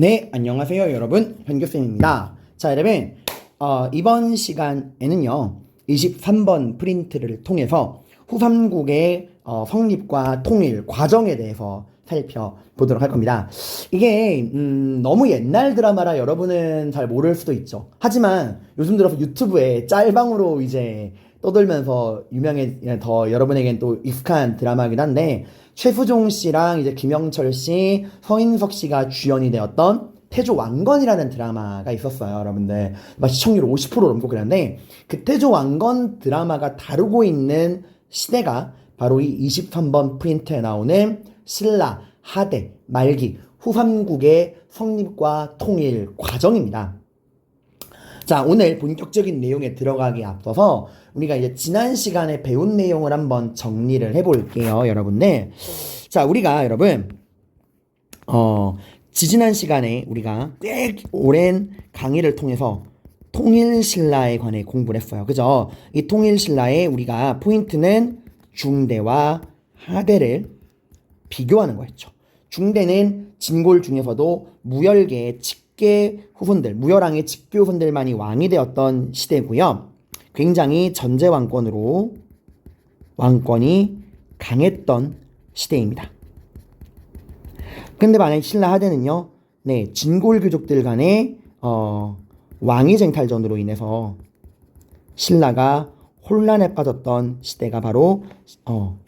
네, 안녕하세요, 여러분. 현교쌤입니다. 자, 여러분, 어, 이번 시간에는요, 23번 프린트를 통해서 후삼국의 어, 성립과 통일 과정에 대해서 살펴보도록 할 겁니다. 이게 음, 너무 옛날 드라마라 여러분은 잘 모를 수도 있죠. 하지만 요즘 들어서 유튜브에 짤방으로 이제 떠돌면서 유명해 더 여러분에겐 또 익숙한 드라마이긴 한데 최수종 씨랑 이제 김영철 씨, 서인석 씨가 주연이 되었던 태조 왕건이라는 드라마가 있었어요, 여러분들. 막 시청률 50% 넘고 그랬는데 그 태조 왕건 드라마가 다루고 있는 시대가 바로 이 23번 프린트에 나오는 신라, 하대, 말기, 후삼국의 성립과 통일 과정입니다. 자, 오늘 본격적인 내용에 들어가기 앞서서 우리가 이제 지난 시간에 배운 내용을 한번 정리를 해볼게요, 여러분들. 자, 우리가 여러분, 어, 지지난 시간에 우리가 꽤 오랜 강의를 통해서 통일신라에 관해 공부를 했어요. 그죠? 이 통일신라에 우리가 포인트는 중대와 하대를 비교하는 거였죠. 중대는 진골 중에서도 무열계의 직계 후손들, 무열왕의 직계 후손들만이 왕이 되었던 시대고요. 굉장히 전제 왕권으로 왕권이 강했던 시대입니다. 근데 만약 신라 하대는요, 네, 진골 귀족들 간의 어, 왕위 쟁탈전으로 인해서 신라가 혼란에 빠졌던 시대가 바로 어,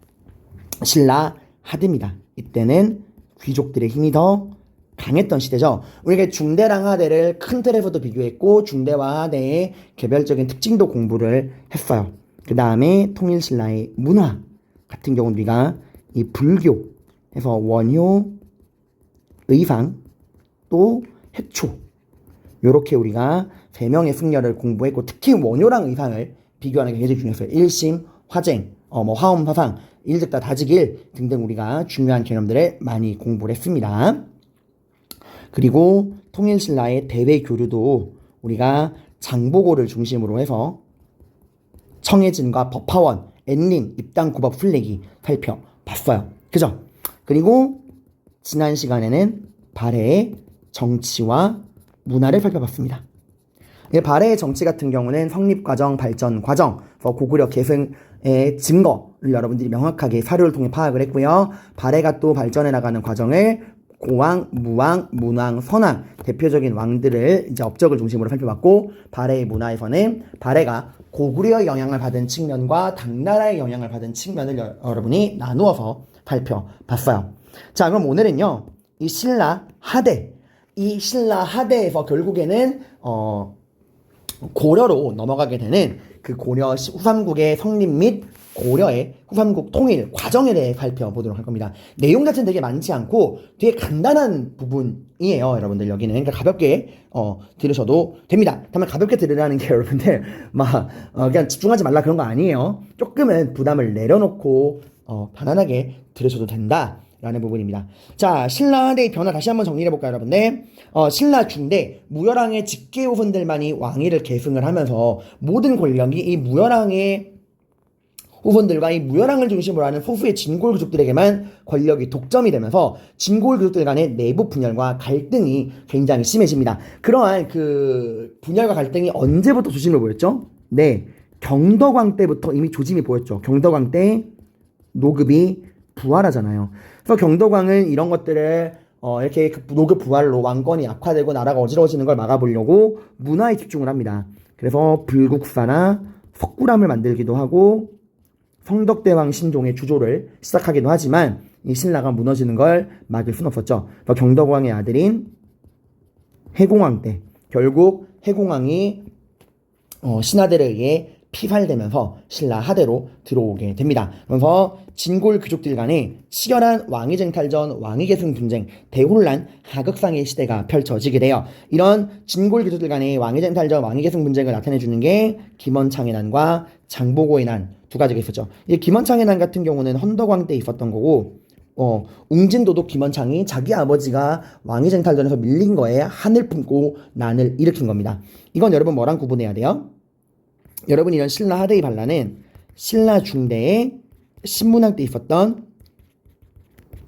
신라 하대입니다. 이때는 귀족들의 힘이 더 강했던 시대죠. 우리가 중대랑 하대를 큰 틀에서도 비교했고 중대와 하대의 개별적인 특징도 공부를 했어요. 그 다음에 통일신라의 문화 같은 경우는 우리가 이 불교에서 원효, 의상, 또 해초 요렇게 우리가 세 명의 승려를 공부했고 특히 원효랑 의상을 비교하는 게 굉장히 중요했어요. 일심, 화쟁, 어, 뭐 화엄, 화상, 일득다, 다지길 등등 우리가 중요한 개념들을 많이 공부를 했습니다. 그리고 통일신라의 대외 교류도 우리가 장보고를 중심으로 해서 청해진과 법화원, 엔림, 입당구법 순례기 살펴봤어요. 그죠? 그리고 지난 시간에는 발해의 정치와 문화를 살펴봤습니다. 발해의 정치 같은 경우는 성립과정, 발전 과정, 고구려 계승의 증거를 여러분들이 명확하게 사료를 통해 파악을 했고요. 발해가 또 발전해 나가는 과정을 고왕, 무왕, 문왕, 선왕 대표적인 왕들을 이제 업적을 중심으로 살펴봤고 발해의 문화에서는 발해가 고구려의 영향을 받은 측면과 당나라의 영향을 받은 측면을 여, 여러분이 나누어서 살펴봤어요. 자, 그럼 오늘은요. 이 신라 하대 이 신라 하대에서 결국에는 어 고려로 넘어가게 되는 그 고려 후삼국의 성립 및 고려의 후삼국 통일 과정에 대해 살펴보도록 할 겁니다. 내용 자체는 되게 많지 않고 되게 간단한 부분이에요, 여러분들 여기는 그러니까 가볍게 어, 들으셔도 됩니다. 다만 가볍게 들으라는 게 여러분들 막 어, 그냥 집중하지 말라 그런 거 아니에요. 조금은 부담을 내려놓고 어, 편안하게 들으셔도 된다. 라는 부분입니다. 자, 신라의 변화 다시 한번 정리해 볼까요, 여러분들? 어, 신라 중대 무열왕의 직계 후손들만이 왕위를 계승을 하면서 모든 권력이 이 무열왕의 후손들과 이 무열왕을 중심으로 하는 소수의 진골 귀족들에게만 권력이 독점이 되면서 진골 귀족들 간의 내부 분열과 갈등이 굉장히 심해집니다. 그러한 그 분열과 갈등이 언제부터 조짐을 보였죠? 네. 경덕왕 때부터 이미 조짐이 보였죠. 경덕왕 때 노급이 부활하잖아요. 그래서 경덕왕은 이런 것들을 어, 이렇게 그 노급 부활로 왕권이 악화되고 나라가 어지러워지는 걸 막아보려고 문화에 집중을 합니다. 그래서 불국사나 석굴암을 만들기도 하고 성덕대왕 신종의 주조를 시작하기도 하지만 이 신라가 무너지는 걸 막을 순 없었죠. 경덕왕의 아들인 해공왕 때 결국 해공왕이 어, 신하들에 의해 피살되면서 신라 하대로 들어오게 됩니다. 그래서 진골 귀족들 간의 치열한 왕위 쟁탈전, 왕위 계승 분쟁, 대혼란, 하극상의 시대가 펼쳐지게 돼요. 이런 진골 귀족들 간의 왕위 쟁탈전, 왕위 계승 분쟁을 나타내 주는 게 김원창의 난과 장보고의 난 두 가지가 있었죠. 이 김원창의 난 같은 경우는 헌덕왕 때 있었던 거고 어, 웅진도도 김원창이 자기 아버지가 왕위 쟁탈전에서 밀린 거에 한을 품고 난을 일으킨 겁니다. 이건 여러분 뭐랑 구분해야 돼요? 여러분 이런 신라 하대의 반란은 신라 중대의 신문학 때 있었던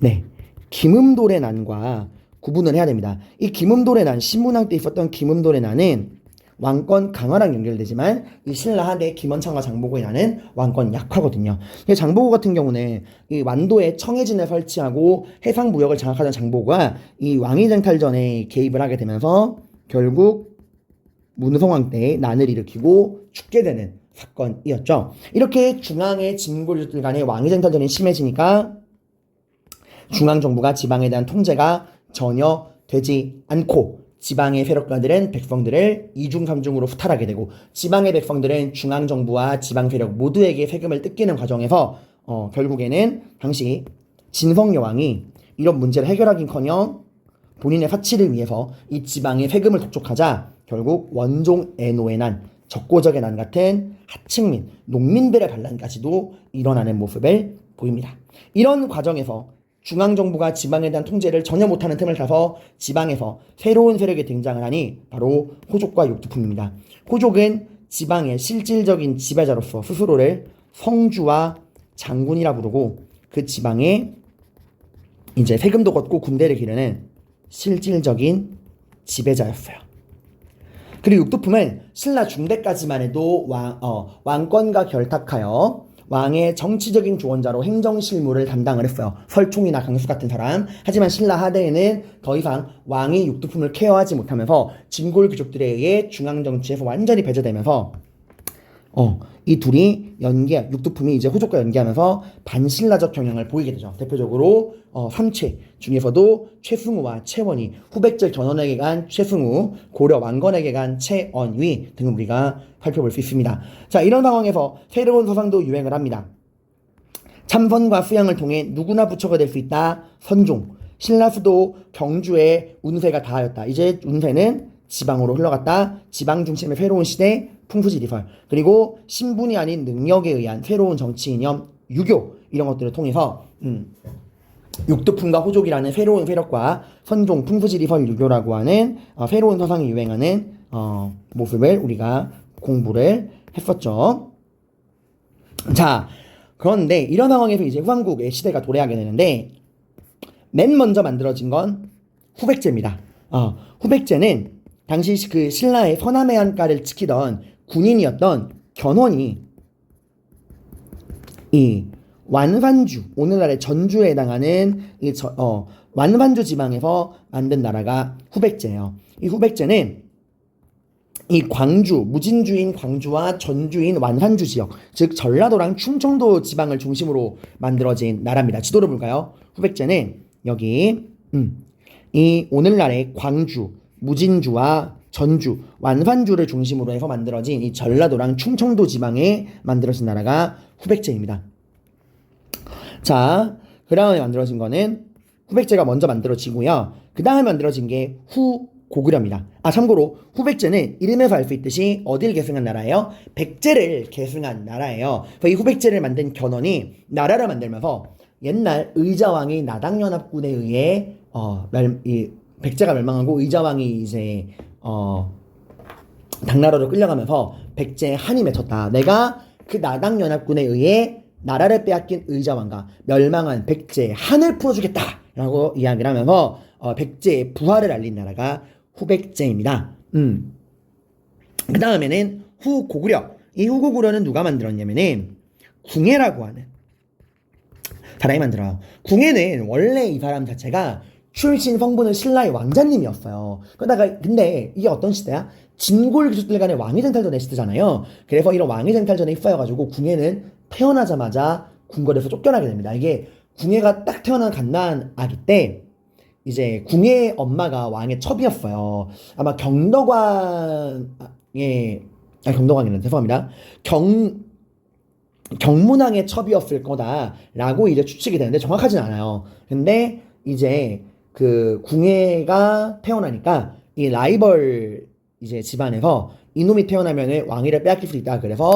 네 김음돌의 난과 구분을 해야 됩니다. 이 김음돌의 난 신문왕 때 있었던 김음돌의 난은 왕권 강화랑 연결되지만 이 신라 하대 김원창과 장보고의 난은 왕권 약화거든요. 장보고 같은 경우는 이 완도에 청해진을 설치하고 해상 무역을 장악하던 장보고가 이 왕위 쟁탈전에 개입을 하게 되면서 결국 문성왕 때 난을 일으키고 죽게 되는 사건이었죠. 이렇게 중앙의 진골들 간의 왕위 쟁탈전이 심해지니까 중앙 정부가 지방에 대한 통제가 전혀 되지 않고 지방의 세력가들은 백성들을 이중 삼중으로 후탈하게 되고 지방의 백성들은 중앙 정부와 지방 세력 모두에게 세금을 뜯기는 과정에서 어, 결국에는 당시 진성 여왕이 이런 문제를 해결하긴커녕 본인의 사치를 위해서 이 지방의 세금을 독촉하자 결국 원종 애노의 난, 적고적의 난 같은 하층민, 농민들의 반란까지도 일어나는 모습을 보입니다. 이런 과정에서 중앙정부가 지방에 대한 통제를 전혀 못하는 틈을 타서 지방에서 새로운 세력이 등장을 하니 바로 호족과 육두품입니다. 호족은 지방의 실질적인 지배자로서 스스로를 성주와 장군이라 부르고 그 지방에 이제 세금도 걷고 군대를 기르는 실질적인 지배자였어요. 그리고 육두품은 신라 중대까지만 해도 왕, 어, 왕권과 결탁하여 왕의 정치적인 조언자로 행정 실무를 담당을 했어요. 설총이나 강수 같은 사람. 하지만 신라 하대에는 더 이상 왕이 육두품을 케어하지 못하면서 진골 귀족들에 의해 중앙 정치에서 완전히 배제되면서 어, 이 둘이 연계, 육두품이 이제 호족과 연계하면서 반신라적 경향을 보이게 되죠. 대표적으로 어, 삼체 중에서도 최승우와 최원희, 후백제 견훤에게 간 최승우, 고려 왕건에게 간 최언위 등을 우리가 살펴볼 수 있습니다. 자, 이런 상황에서 새로운 서상도 유행을 합니다. 참선과 수양을 통해 누구나 부처가 될 수 있다. 선종. 신라 수도 경주에 운세가 닿았다. 이제 운세는 지방으로 흘러갔다. 지방 중심의 새로운 시대 풍수지리설 그리고 신분이 아닌 능력에 의한 새로운 정치 이념 유교 이런 것들을 통해서 음, 육두품과 호족이라는 새로운 세력과 선종 풍수지리설 유교라고 하는 어, 새로운 서상이 유행하는 어, 모습을 우리가 공부를 했었죠. 자, 그런데 이런 상황에서 이제 후한국의 시대가 도래하게 되는데 맨 먼저 만들어진 건 후백제입니다. 어, 후백제는 당시 그 신라의 서남해 안가를 지키던 군인이었던 견훤이 이 완반주 오늘날의 전주에 해당하는 이 저, 어, 완반주 지방에서 만든 나라가 후백제예요. 이 후백제는 이 광주, 무진주인 광주와 전주인 완산주 지역, 즉 전라도랑 충청도 지방을 중심으로 만들어진 나라입니다. 지도를 볼까요? 후백제는 여기 음, 이 오늘날의 광주, 무진주와 전주, 완산주를 중심으로 해서 만들어진 이 전라도랑 충청도 지방에 만들어진 나라가 후백제입니다. 자, 그 다음에 만들어진 거는 후백제가 먼저 만들어지고요. 그 다음에 만들어진 게 후 고구려입니다. 아, 참고로 후백제는 이름에서 알 수 있듯이 어딜 계승한 나라예요? 백제를 계승한 나라예요. 그래서 이 후백제를 만든 견훤이 나라를 만들면서 옛날 의자왕이 나당연합군에 의해 어, 멸, 이 백제가 멸망하고 의자왕이 이제 어, 당나라로 끌려가면서 백제에 한이 맺혔다. 내가 그 나당 연합군에 의해 나라를 빼앗긴 의자왕과 멸망한 백제의 한을 풀어주겠다라고 이야기를 하면서 어, 백제의 부활을 알린 나라가 후백제입니다. 음. 그 다음에는 후고구려. 이 후고구려는 누가 만들었냐면은 궁예라고 하는 사람이 만들어요. 궁예는 원래 이 사람 자체가 출신 성분은 신라의 왕자님이었어요. 그러다가 근데 이게 어떤 시대야? 진골 귀족들 간의 왕위 쟁탈전의 시대잖아요. 그래서 이런 왕위 쟁탈전에 휩싸여가지고 궁예는 태어나자마자 궁궐에서 쫓겨나게 됩니다. 이게 궁예가 딱 태어난 갓난 아기 때 이제 궁예 엄마가 왕의 첩이었어요. 아마 경덕왕의 아 경덕왕이란 죄송합니다. 경 경문왕의 첩이었을 거다라고 이제 추측이 되는데 정확하진 않아요. 근데 이제 그 궁예가 태어나니까 이 라이벌 이제 집안에서 이놈이 태어나면은 왕위를 빼앗길 수 있다. 그래서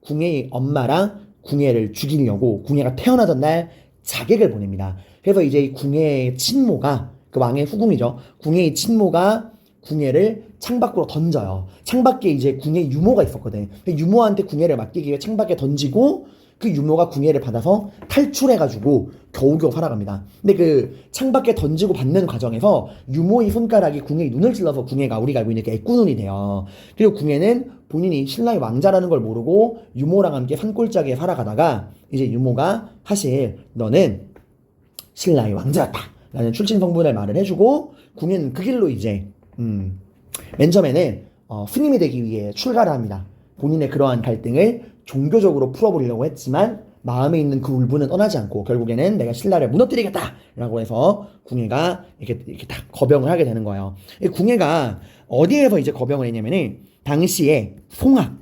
궁예의 엄마랑 궁예를 죽이려고 궁예가 태어나던 날 자객을 보냅니다. 그래서 이제 이 궁예의 친모가 그 왕의 후궁이죠. 궁예의 친모가 궁예를 창밖으로 던져요. 창밖에 이제 궁예 유모가 있었거든. 그 유모한테 궁예를 맡기기 위해 창밖에 던지고 그 유모가 궁예를 받아서 탈출해가지고 겨우겨우 살아갑니다. 근데 그 창밖에 던지고 받는 과정에서 유모의 손가락이 궁예의 눈을 찔러서 궁예가 우리가 알고 있는 그 애꾸눈이 돼요. 그리고 궁예는 본인이 신라의 왕자라는 걸 모르고 유모랑 함께 산골짜기에 살아가다가 이제 유모가 사실 너는 신라의 왕자였다. 라는 출신 성분을 말을 해주고 궁예는 그 길로 이제 음, 맨 처음에는 어, 스님이 되기 위해 출가를 합니다. 본인의 그러한 갈등을 종교적으로 풀어보려고 했지만 마음에 있는 그 울분은 떠나지 않고 결국에는 내가 신라를 무너뜨리겠다라고 해서 궁예가 이렇게 이렇게 딱 거병을 하게 되는 거예요. 이 궁예가 어디에서 이제 거병을 했냐면은 당시에 송악,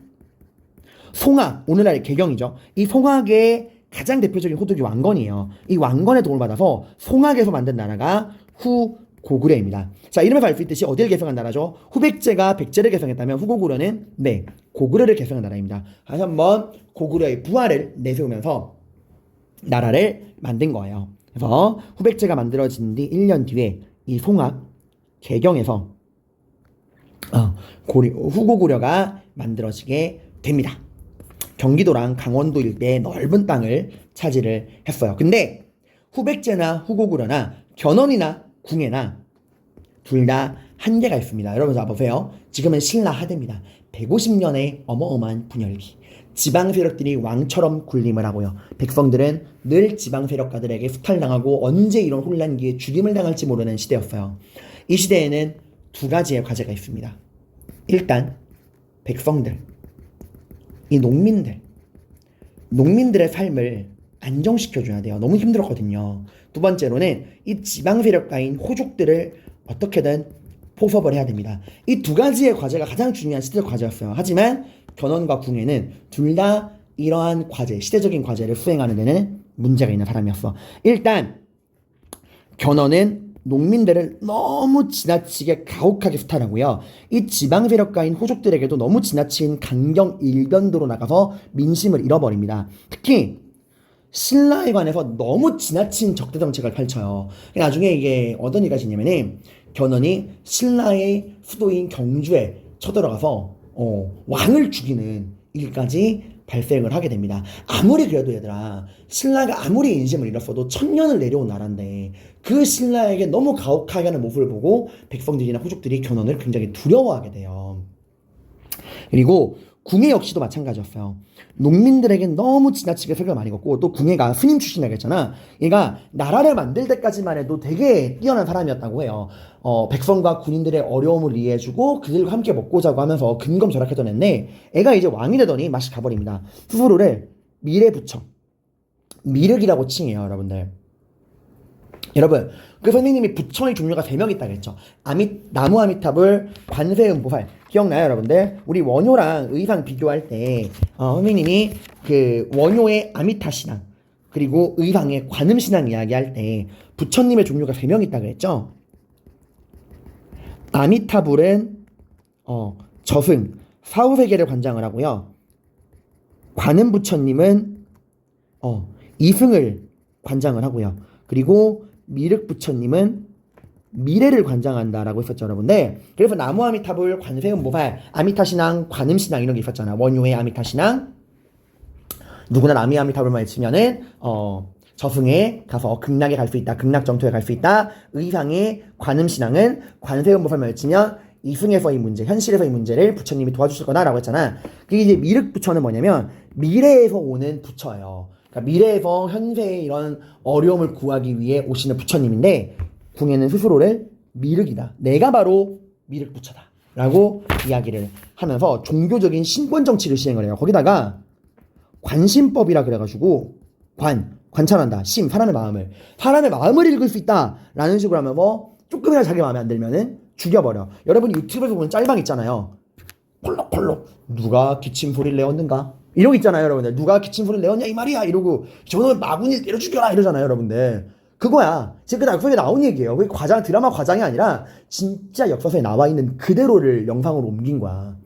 송악 오늘날 개경이죠. 이 송악의 가장 대표적인 호족이 왕건이에요. 이 왕건의 도움을 받아서 송악에서 만든 나라가 후 고구려입니다. 자, 이름에서 알 수 있듯이 어디를 개성한 나라죠? 후백제가 백제를 개성했다면 후고구려는 네, 고구려를 개성한 나라입니다. 다시 한번 고구려의 부활을 내세우면서 나라를 만든 거예요. 그래서 후백제가 만들어진 뒤 1년 뒤에 이 송악 개경에서 어, 고려, 후고구려가 만들어지게 됩니다. 경기도랑 강원도 일대의 넓은 땅을 차지를 했어요. 근데 후백제나 후고구려나 견훤이나 궁예나 둘 다 한계가 있습니다. 여러분 자 보세요. 지금은 신라 하대입니다. 150년의 어마어마한 분열기. 지방 세력들이 왕처럼 군림을 하고요. 백성들은 늘 지방 세력가들에게 수탈당하고 언제 이런 혼란기에 죽임을 당할지 모르는 시대였어요. 이 시대에는 두 가지의 과제가 있습니다. 일단 백성들, 이 농민들, 농민들의 삶을 안정시켜줘야 돼요. 너무 힘들었거든요. 두 번째로는 이 지방 세력가인 호족들을 어떻게든 포섭을 해야 됩니다. 이 두 가지의 과제가 가장 중요한 시대적 과제였어요. 하지만 견훤과 궁예는 둘 다 이러한 과제, 시대적인 과제를 수행하는 데는 문제가 있는 사람이었어. 일단 견훤은 농민들을 너무 지나치게 가혹하게 수탈하고요. 이 지방 세력가인 호족들에게도 너무 지나친 강경 일변도로 나가서 민심을 잃어버립니다. 특히 신라에 관해서 너무 지나친 적대 정책을 펼쳐요. 나중에 이게 어떤 일이 가지냐면은 견훤이 신라의 수도인 경주에 쳐들어가서 어, 왕을 죽이는 일까지 발생을 하게 됩니다. 아무리 그래도 얘들아 신라가 아무리 인심을 잃었어도 천년을 내려온 나라인데 그 신라에게 너무 가혹하게 하는 모습을 보고 백성들이나 호족들이 견훤을 굉장히 두려워하게 돼요. 그리고 궁예 역시도 마찬가지였어요. 농민들에겐 너무 지나치게 세금을 많이 걷고 또 궁예가 스님 출신이라고 했잖아. 얘가 나라를 만들 때까지만 해도 되게 뛰어난 사람이었다고 해요. 어, 백성과 군인들의 어려움을 이해해주고 그들과 함께 먹고 자고 하면서 근검 절약했던 애인데 애가 이제 왕이 되더니 맛이 가버립니다. 스스로를 미래 부처, 미륵이라고 칭해요, 여러분들. 여러분, 그 선생님이 부처의 종류가 세명 있다고 했죠. 아미, 나무 아미탑을 관세음 보살. 기억나요, 여러분들? 우리 원효랑 의상 비교할 때, 어, 선생님이 그 원효의 아미타 신앙, 그리고 의상의 관음 신앙 이야기할 때, 부처님의 종류가 세명 있다고 했죠. 아미타불은, 어, 저승, 사후세계를 관장을 하고요. 관음 부처님은, 어, 이승을 관장을 하고요. 그리고 미륵 부처님은 미래를 관장한다라고 했었죠, 여러분들. 그래서 나무 아미타불, 관세음 보살, 아미타 신앙, 관음 신앙 이런 게 있었잖아. 원효의 아미타 신앙. 누구나 나미 아미타불만 있으면은 어 저승에 가서 극락에 갈 수 있다. 극락 정토에 갈 수 있다. 의상의 관음 신앙은 관세음 보살만 외치면 이승에서의 문제, 현실에서의 문제를 부처님이 도와주실 거다라고 했잖아. 그게 이제 미륵 부처는 뭐냐면 미래에서 오는 부처예요. 그러니까 미래에서 현세의 이런 어려움을 구하기 위해 오시는 부처님인데 궁예는 스스로를 미륵이다. 내가 바로 미륵 부처다. 라고 이야기를 하면서 종교적인 신권 정치를 시행을 해요. 거기다가 관심법이라 그래가지고 관, 관찰한다. 심, 사람의 마음을. 사람의 마음을 읽을 수 있다. 라는 식으로 하면서 조금이라도 자기 마음에 안 들면은 죽여버려. 여러분이 유튜브에서 보는 짤방 있잖아요. 콜록콜록 누가 기침 소리를 내었는가? 거 있잖아요, 여러분들. 누가 기침 소리를 내었냐 이 말이야. 이러고 저는 마군이 때려 죽여라 이러잖아요, 여러분들. 그거야. 지금 그 역사에 나온 얘기예요. 그 과장 드라마 과장이 아니라 진짜 역사서에 나와 있는 그대로를 영상으로 옮긴 거야.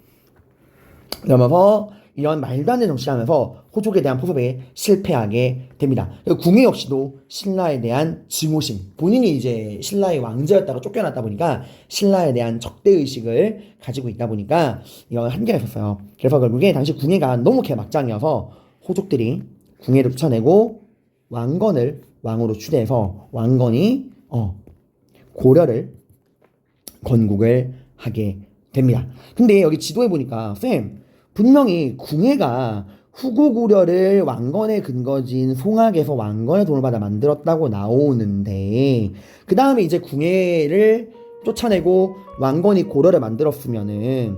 그러면서 이런 말도 안 되는 정치하면서 호족에 대한 포섭에 실패하게 됩니다. 궁예 역시도 신라에 대한 증오심, 본인이 이제 신라의 왕자였다가 쫓겨났다 보니까 신라에 대한 적대 의식을 가지고 있다 보니까 이런 한계가 있었어요. 그래서 결국에 당시 궁예가 너무 개막장이어서 호족들이 궁예를 쫓아내고 왕건을 왕으로 추대해서 왕건이 어, 고려를 건국을 하게 됩니다. 근데 여기 지도에 보니까 쌤 분명히 궁예가 후고구려를 왕건의 근거지인 송악에서 왕건의 도움을 받아 만들었다고 나오는데 그 다음에 이제 궁예를 쫓아내고 왕건이 고려를 만들었으면은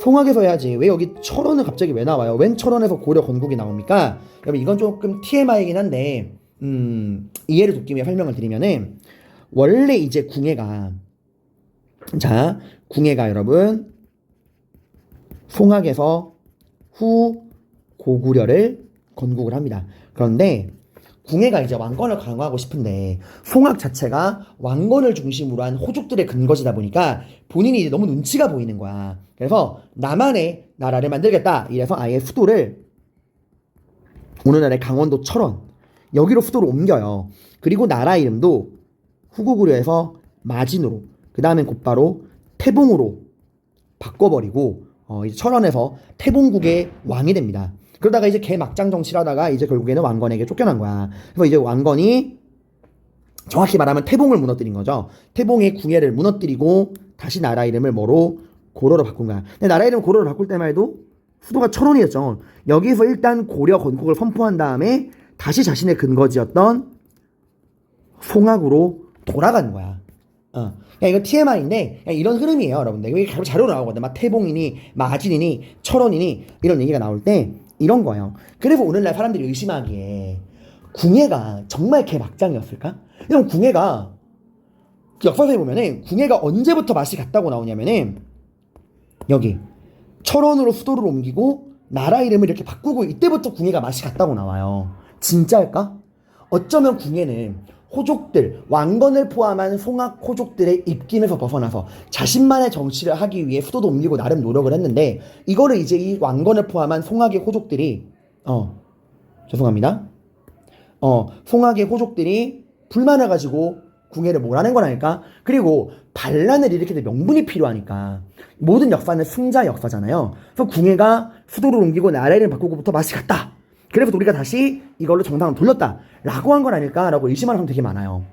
송악에서 해야지 왜 여기 철원은 갑자기 왜 나와요? 웬 철원에서 고려 건국이 나옵니까? 여러분 이건 조금 TMI이긴 한데 음, 이해를 돕기 위해 설명을 드리면은 원래 이제 궁예가 자 궁예가 여러분 송악에서 후 고구려를 건국을 합니다. 그런데 궁예가 이제 왕건을 강화하고 싶은데 송악 자체가 왕건을 중심으로 한 호족들의 근거지다 보니까 본인이 너무 눈치가 보이는 거야. 그래서 나만의 나라를 만들겠다. 이래서 아예 수도를 오늘날의 강원도 철원 여기로 수도를 옮겨요. 그리고 나라 이름도 후고구려에서 마진으로 그 다음엔 곧바로 태봉으로 바꿔버리고 어, 이제 철원에서 태봉국의 왕이 됩니다. 그러다가 이제 개 막장 정치를 하다가 이제 결국에는 왕건에게 쫓겨난 거야. 그래서 이제 왕건이 정확히 말하면 태봉을 무너뜨린 거죠. 태봉의 궁예를 무너뜨리고 다시 나라 이름을 뭐로 고려로 바꾼 거야. 근데 나라 이름 고려로 바꿀 때만 해도 수도가 철원이었죠. 여기서 일단 고려 건국을 선포한 다음에 다시 자신의 근거지였던 송악으로 돌아간 거야. 어. 야, 이거 TMI인데 이런 흐름이에요, 여러분들. 이게 자료- 자료 나오거든. 막 태봉이니, 마진이니, 철원이니 이런 얘기가 나올 때 이런 거예요. 그래서 오늘날 사람들이 의심하기에 궁예가 정말 개 막장이었을까? 왜냐면 궁예가 역사서에 보면은 궁예가 언제부터 맛이 갔다고 나오냐면은 여기 철원으로 수도를 옮기고 나라 이름을 이렇게 바꾸고 이때부터 궁예가 맛이 갔다고 나와요. 진짜일까? 어쩌면 궁예는 호족들, 왕건을 포함한 송악 호족들의 입김에서 벗어나서 자신만의 정치를 하기 위해 수도도 옮기고 나름 노력을 했는데 이거를 이제 이 왕건을 포함한 송악의 호족들이 어 죄송합니다. 어 송악의 호족들이 불만을 가지고 궁예를 몰아낸 거라니까. 그리고 반란을 일으킬 때 명분이 필요하니까 모든 역사는 승자 역사잖아요. 그래서 궁예가 수도를 옮기고 나라를 바꾸고부터 맛이 갔다. 그래서 우리가 다시 이걸로 정상을 돌렸다. 라고 한 건 아닐까라고 의심하는 사람 되게 많아요.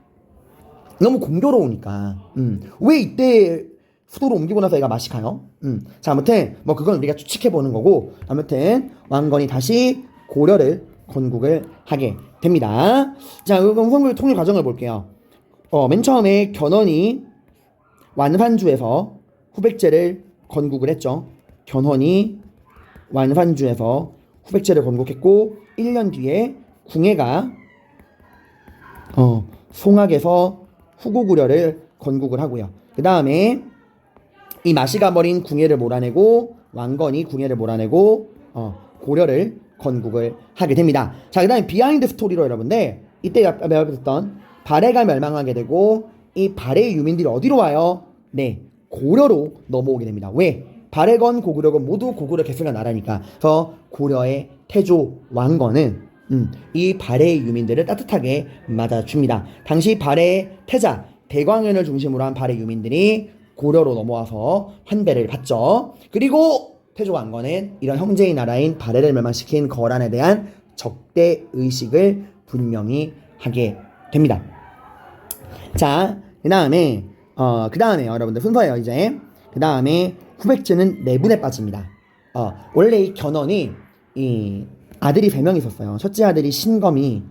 너무 공교로우니까. 음. 왜 이때 수도로 옮기고 나서 얘가 맛이 가요? 음. 자, 아무튼, 뭐, 그건 우리가 추측해보는 거고, 아무튼, 왕건이 다시 고려를 건국을 하게 됩니다. 자, 그럼 후왕국의 통일 과정을 볼게요. 어, 맨 처음에 견훤이 완산주에서 후백제를 건국을 했죠. 견훤이 완산주에서 후백제를 건국했고 1년 뒤에 궁예가 어, 송악에서 후고구려를 건국을 하고요. 그 다음에 이 마시가 버린 궁예를 몰아내고 왕건이 궁예를 몰아내고 어, 고려를 건국을 하게 됩니다. 자, 그 다음에 비하인드 스토리로 여러분들 이때 배웠던 발해가 멸망하게 되고 이 발해의 유민들이 어디로 와요? 네, 고려로 넘어오게 됩니다. 왜? 발해건 고구려건 모두 고구려 개수가 나라니까. 그래서 고려의 태조 왕건은 음, 이 발해의 유민들을 따뜻하게 맞아줍니다. 당시 발해의 태자 대광현을 중심으로 한 발해 유민들이 고려로 넘어와서 환배를 받죠. 그리고 태조 왕건은 이런 형제의 나라인 발해를 멸망시킨 거란에 대한 적대 의식을 분명히 하게 됩니다. 자, 그 다음에 어, 그 다음에 여러분들 순서예요 이제. 그 다음에 후백제는 내분에 빠집니다. 어, 원래 이 견훤이 이 아들이 세 명 있었어요. 첫째 아들이 신검이,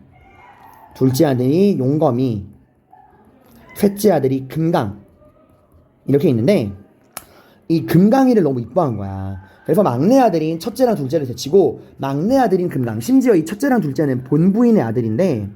둘째 아들이 용검이, 셋째 아들이 금강 이렇게 있는데 이 금강이를 너무 이뻐한 거야. 그래서 막내 아들인 첫째랑 둘째를 제치고 막내 아들인 금강 심지어 이 첫째랑 둘째는 본부인의 아들인데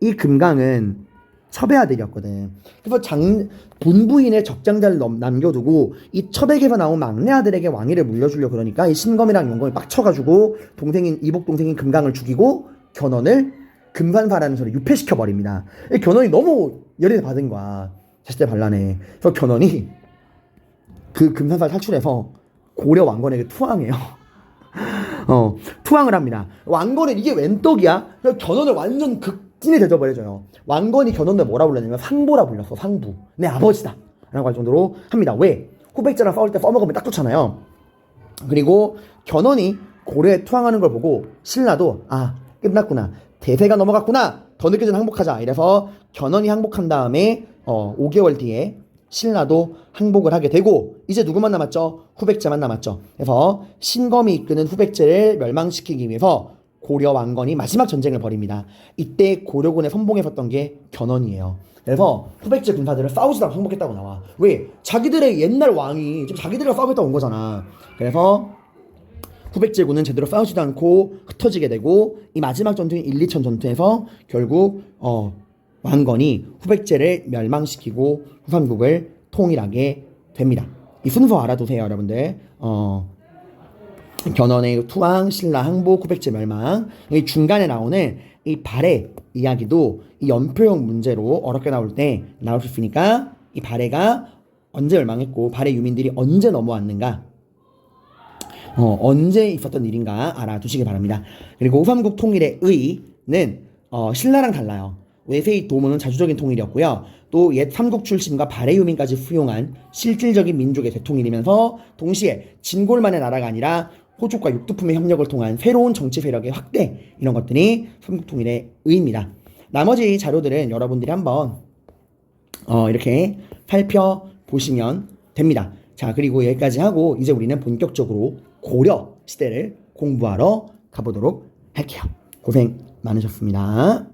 이 금강은 첩의 아들이었거든. 그래서 장 본부인의 적장자를 넘- 남겨두고 이 첩에게서 나온 막내 아들에게 왕위를 물려주려 그러니까 이 신검이랑 용검이 빡쳐가지고 동생인 이복 동생인 금강을 죽이고 견훤을 금산사라는 소리 유폐시켜 버립니다. 이 견훤이 너무 열이 받은 거야. 자식들 반란에. 그래서 견훤이 그 금산사를 탈출해서 고려 왕건에게 투항해요. 어, 투항을 합니다. 왕건은 이게 웬 떡이야? 견훤을 완전 극 진에 대접을해줘요. 왕건이 견훤을 뭐라 불렀냐면 상보라 불렸어. 상부. 내 아버지다. 라고 할 정도로 합니다. 왜? 후백제랑 싸울 때 써먹으면 딱 좋잖아요. 그리고 견훤이 고려에 투항하는 걸 보고 신라도 아 끝났구나. 대세가 넘어갔구나. 더 늦게 전 항복하자. 이래서 견훤이 항복한 다음에 어, 5개월 뒤에 신라도 항복을 하게 되고 이제 누구만 남았죠? 후백제만 남았죠. 그래서 신검이 이끄는 후백제를 멸망시키기 위해서 고려 왕건이 마지막 전쟁을 벌입니다. 이때 고려군의 선봉에 섰던 게 견훤이에요. 그래서 후백제 군사들을 싸우지도 항복했다고 나와. 왜? 자기들의 옛날 왕이 지금 자기들과 싸우겠다 온 거잖아. 그래서 후백제군은 제대로 싸우지도 않고 흩어지게 되고 이 마지막 전투인 1, 2천 전투에서 결국 어, 왕건이 후백제를 멸망시키고 후삼국을 통일하게 됩니다. 이 순서 알아두세요, 여러분들. 어, 견훤의 투항, 신라 항복, 후백제 멸망. 이 중간에 나오는 이 발해 이야기도 이 연표형 문제로 어렵게 나올 때 나올 수 있으니까 이 발해가 언제 멸망했고 발해 유민들이 언제 넘어왔는가 어, 언제 있었던 일인가 알아두시기 바랍니다. 그리고 후삼국 통일의 의는 어, 신라랑 달라요. 외세의 도모는 자주적인 통일이었고요. 또 옛 삼국 출신과 발해 유민까지 수용한 실질적인 민족의 대통일이면서 동시에 진골만의 나라가 아니라 호족과 육두품의 협력을 통한 새로운 정치 세력의 확대 이런 것들이 삼국 통일의 의입니다. 나머지 자료들은 여러분들이 한번 어, 이렇게 살펴보시면 됩니다. 자, 그리고 여기까지 하고 이제 우리는 본격적으로 고려 시대를 공부하러 가보도록 할게요. 고생 많으셨습니다.